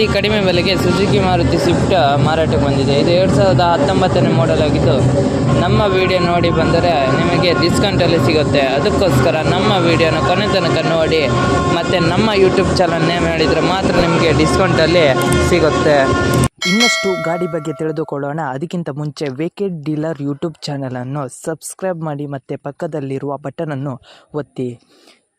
ಅತಿ ಕಡಿಮೆ ಬೆಲೆಗೆ ಸುಜುಕಿ ಮಾರುತಿ ಸ್ವಿಫ್ಟ್ ಮಾರಾಟಕ್ಕೆ ಬಂದಿದೆ. ಇದು ಎರಡು ಸಾವಿರದ ಹತ್ತೊಂಬತ್ತನೇ ಮಾಡೆಲ್ ಆಗಿದ್ದು, ನಮ್ಮ ವಿಡಿಯೋ ನೋಡಿ ಬಂದರೆ ನಿಮಗೆ ಡಿಸ್ಕೌಂಟಲ್ಲಿ ಸಿಗುತ್ತೆ. ಅದಕ್ಕೋಸ್ಕರ ನಮ್ಮ ವಿಡಿಯೋನ ಕೊನೆ ತನಕ ನೋಡಿ, ಮತ್ತು ನಮ್ಮ ಯೂಟ್ಯೂಬ್ ಚಾನಲ್ ನೇಮ್ ಹೇಳಿದರೆ ಮಾತ್ರ ನಿಮಗೆ ಡಿಸ್ಕೌಂಟಲ್ಲಿ ಸಿಗುತ್ತೆ. ಇನ್ನಷ್ಟು ಗಾಡಿ ಬಗ್ಗೆ ತಿಳಿದುಕೊಳ್ಳೋಣ. ಅದಕ್ಕಿಂತ ಮುಂಚೆ ವೇಕೆಡ್ ಡೀಲರ್ ಯೂಟ್ಯೂಬ್ ಚಾನಲನ್ನು ಸಬ್ಸ್ಕ್ರೈಬ್ ಮಾಡಿ, ಮತ್ತು ಪಕ್ಕದಲ್ಲಿರುವ ಬಟನನ್ನು ಒತ್ತಿ.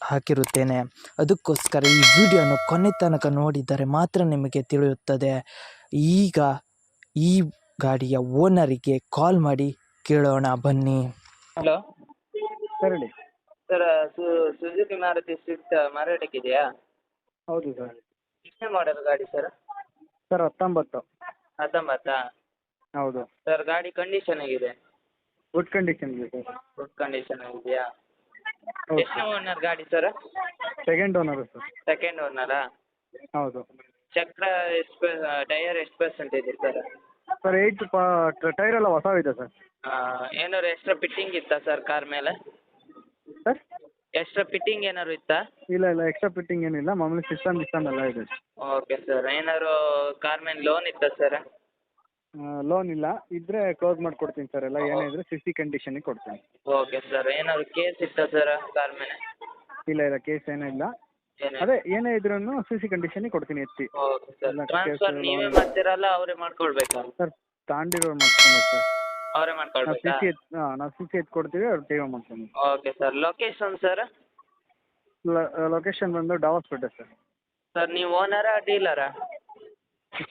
ಹಾಕಿರುತ್ತೇನೆ. ಅದಕ್ಕೋಸ್ಕರ ಈ ವಿಡಿಯೋನ ಕೊನೆ ತನಕ ನೋಡಿದರೆ ಮಾತ್ರ ನಿಮಗೆ ತಿಳಿಯುತ್ತದೆ. ಈಗ ಈ ಗಾಡಿಯ ಓನರಿಗೆ ಕಾಲ್ ಮಾಡಿ ಕೇಳೋಣ ಬನ್ನಿ. ಹಲೋ ಸರ್ ಹೇಳಿ. ಸರ್ ಸುಜುಕಿ ಮಾರುತಿ ಸ್ವಿಫ್ಟ್ ಮಾರಾಟಕ್ಕಿದೆಯಾ ಹೌದು ಸರ್. ಎಷ್ಟನೇ ಮಾಡೆಲ್ ಗಾಡಿ ಸರ್? ಸರ್ ಹತ್ತೊಂಬತ್ತು. ಹತ್ತೊಂಬತ್ತಾ? ಹೌದು. ಸರ್ ಗಾಡಿ ಕಂಡೀಷನ್ ಆಗಿದೆ ಗುಡ್ ಕಂಡೀಷನ್ ಇದೆ ಸರ್. ಗುಡ್ ಕಂಡೀಷನ್ ಆಗಿದೆಯಾ? ಹೌದು ಎಷ್ಟನೇ ಓನರ್ ಗಾಡಿ sir second owner sir second ಓನರಾ ಹೌದು. ಚಕ್ರ ಎಷ್ಟು ಟೈಯರ್ ಎಷ್ಟು ಪರ್ಸೆಂಟ್ ಇದೆ ಸರ್ ಸರ್ ಏಯ್ಟ್ ಪಾ ಟೈರ್ ಎಲ್ಲ ಹೊಸವಿದೆ ಸರ್ ಏನಾದ್ರು ಎಕ್ಸ್ಟ್ರಾ ಫಿಟ್ಟಿಂಗ್ ಇತ್ತಾ ಸರ್ ಕಾರ್ ಮೇಲೆ? ಸರ್ ಎಕ್ಸ್ಟ್ರಾ ಫಿಟ್ಟಿಂಗ್ ಏನಾದ್ರು ಇತ್ತಾ? ಇಲ್ಲ ಇಲ್ಲ ಎಕ್ಸ್ಟ್ರಾ ಫಿಟ್ಟಿಂಗ್ ಏನಿಲ್ಲ. ಮಾಮೂಲಿ ಸಿಸ್ಟಮ್ ಗಿಸ್ಟಮ್ ಎಲ್ಲ ಇದೆ. ಓಕೆ ಸರ್ ಏನಾದ್ರು ಕಾರ್ ಮೇಲೆ ಲೋನ್ ಇತ್ತಾ ಸರ್ ಲೋನ್ ಇಲ್ಲ. ಇದ್ದರೆ ಕ್ಲೋಸ್ ಮಾಡ್ಕೊಡ್ತೀನಿ ಸರ್ ಎಲ್ಲ. ಏನೇ ಇದ್ದರೂ ಸಿ ಸಿ ಕೊಡ್ತೀನಿ. ಓಕೆ ಸರ್ ಏನಾದ್ರು ಕೇಸ್ ಇತ್ತಾ ಸರ್ ಕಾರ್ ಮೇಲೆ? ಇಲ್ಲ ಇಲ್ಲ. ಕೇಸ್ ಏನೂ ಇಲ್ಲ. ಅದೇ ಏನೇ ಇದ್ರೂ ಸಿ ಸಿ ಕಂಡೀಷನಿಗೆ ಕೊಡ್ತೀನಿ ಎತ್ತಿ. ಓಕೆ ಸರ್ ಟ್ರಾನ್ಸ್ಫರ್ ನೀವೇ ಮಾಡ್ತೀರಲ್ಲ ಅವರೇ ಮಾಡ್ಕೊಳ್ಬೇಕಾ? ಸರ್ ತಾಂಡಿರೋರು ಮಾಡ್ಕೊಂಡು ಸರ್ ಅವರೇ ನಾವು ಸಿ ಮಾಡ್ಕೊಳ್ಬೇಕಾ ಸಿ ಎತ್ ಹಾಂ ನಾವು ಸಿ ಸಿ ಎತ್ ಕೊಡ್ತೀವಿ ಅವ್ರು ಟಿ ಮಾಡ್ಕೊಂಡು okay sir location sir location ಬಂದು ಡಾವಸ್ಪೇಟೆ ಸರ್ ಸರ್ ನೀವು ಓನರಾ ಡೀಲರಾ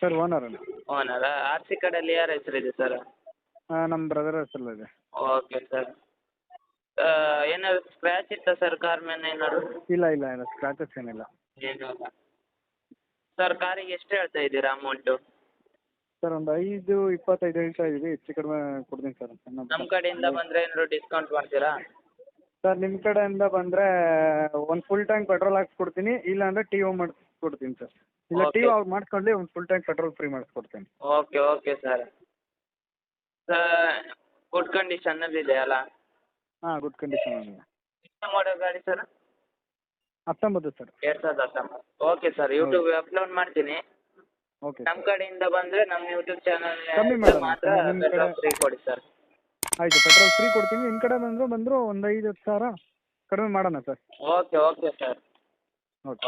ಸರ್ ಓನರ್ ಓನರಾ ಆರ್ ಸಿ ಕಾರ್ಡಲ್ಲಿ ಯಾರ ಹೆಸರಿದೆ ಸರ್ ನಮ್ಮ ಬ್ರದರ್ ಹೆಸರಲ್ಲಿದೆ. ಓಕೆ ಸರ್ ಏನಾದ್ರು ಸ್ಕ್ರ್ಯಾಚ್ ಇತ್ತ ಸರ್ ಕಾರ್ ಮೇಲೆ ಏನಾದ್ರು? ಇಲ್ಲ ಇಲ್ಲ ಇಲ್ಲ ಸ್ಕ್ರಾಚಸ್ ಏನಿಲ್ಲ. ಏನೂ ಇಲ್ಲ ಸರ್ ಕಾರಿಗೆ ಎಷ್ಟು ಹೇಳ್ತಾ ಇದ್ದೀರಾ ಅಮೌಂಟು ಸರ್ ಒಂದು ಐದು ಇಪ್ಪತ್ತೈದು ಹೇಳ್ತಾ ಇದ್ದೀವಿ. ಹೆಚ್ಚು ಕಡಿಮೆ ಕೊಡ್ತೀನಿ ಸರ್ ನಮ್ಮ ಕಡೆಯಿಂದ ಬಂದರೆ ಏನಾದ್ರು ಡಿಸ್ಕೌಂಟ್ ಮಾಡ್ತೀರಾ? ಸರ್ ನಿಮ್ಮ ಕಡೆಯಿಂದ ಬಂದರೆ ಒಂದು ಫುಲ್ ಟ್ಯಾಂಕ್ ಪೆಟ್ರೋಲ್ ಹಾಕ್ಸ್ಕೊಡ್ತೀನಿ. ಇಲ್ಲ ಅಂದ್ರೆ ಟಿ ಒ ಮಾಡಿಸ್ಕೊಡ್ತೀನಿ ಸರ್. ಇಲ್ಲ ಟಿ Okay. ಅವ್ರು ಮಾಡ್ಕೊಂಡು ಒಂದು full tank petrol free ಮಾಡಿಸ್ಕೊಡ್ತೀನಿ. Okay okay sir sir good ಕಂಡೀಷನಲ್ಲಿ ಇದೆ ಅಲ್ಲ? ಹಾ ಗುಡ್ ಕಂಡೀಷನ್ ಇದೆ. ಮಾಡೋ ಗಾಡಿ ಸರ್ ಹತ್ತೊಂಬತ್ತು ಸರ್ ಎರಡು ಸಾವಿರದ ಹತ್ತೊಂಬತ್ತು. ಓಕೆ ಸರ್ ಯೂಟ್ಯೂಬ್ ಅಪ್ಲೋಡ್ ಮಾಡ್ತೀನಿ. ಓಕೆ ನಮ್ಮ ಕಡೆಯಿಂದ ಬಂದ್ರೆ ನಮ್ಮ ಯೂಟ್ಯೂಬ್ ಚಾನಲ್ ಕಮ್ಮಿ ಮಾಡೋಣ. ಮಾತ್ರ ಕಡೆ- ಪೆಟ್ರೋಲ್ ಫ್ರೀ ಕೊಡಿ ಸರ್ ಆಯಿತು ಪೆಟ್ರೋಲ್ ಫ್ರೀ ಕೊಡ್ತೀನಿ. ನಿಮ್ಮ ಕಡೆ ಬಂದರೂ ಬಂದರೂ ಒಂದು ಐದು ಹತ್ತು ಸಾವಿರ ಕಡಿಮೆ ಮಾಡೋಣ sir okay okay sir okay